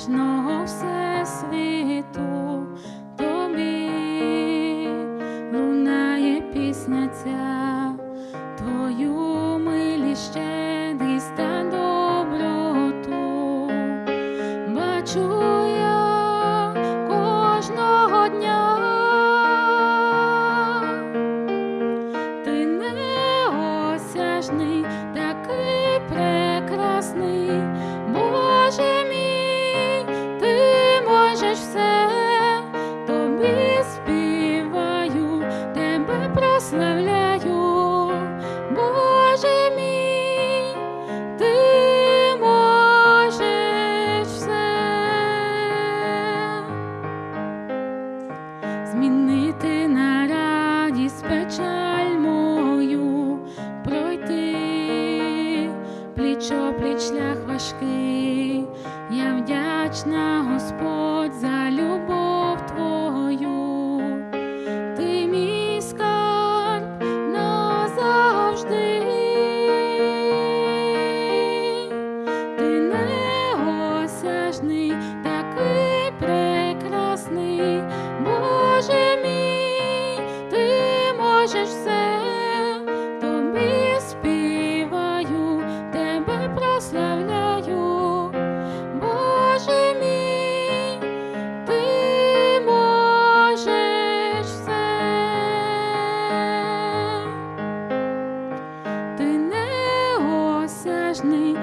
безмежного всесвіту тобі лунає пісня ця, твою милість, щедрість та доброту бачу я кожного дня, ти неосяжний такий. Пліч-опліч шлях важкий. Я вдячна, Господь, неосяжний,